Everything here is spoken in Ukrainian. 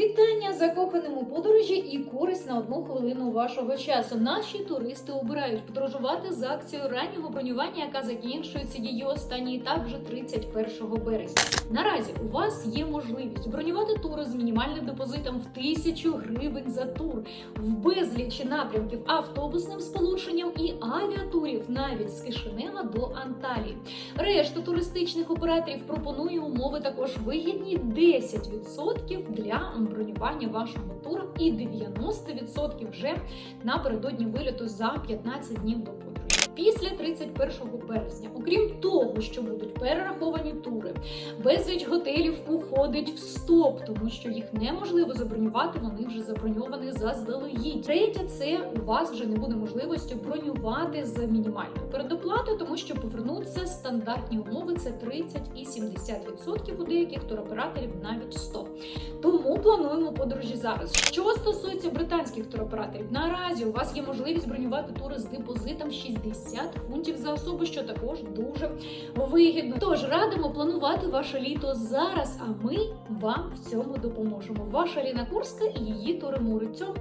Вітання закоханим у подорожі і користь на одну хвилину вашого часу. Наші туристи обирають подорожувати з акцією раннього бронювання, яка закінчується її останній етап вже 31 березня. Наразі у вас є можливість бронювати тури з мінімальним депозитом в 1000 гривень за тур, в безлічі напрямків автобусним сполученням і авіатурів навіть з Кишинева до Анталії. Решта туристичних операторів пропонує умови також вигідні 10% для бронювання вашого туру і 90% вже напередодні виліту за 15 днів до подорожі. Після 31 березня, окрім того, що будуть перераховані тури, безліч готелів уходить в стоп, тому що їх неможливо забронювати, вони вже заброньовані заздалегідь. Третє, це у вас вже не буде можливості бронювати з мінімальною передоплатою, тому що повернуться стандартні умови це 30 і 70%, у деяких туроператорів навіть 100%. Тому плануємо подорожі зараз. Що стосується британських туроператорів, наразі у вас є можливість бронювати тури з депозитом 60 фунтів за особу, що також дуже вигідно. Тож радимо планувати ваше літо зараз, а ми вам в цьому допоможемо. Ваша Ліна Курська і її тури Мури. Цьому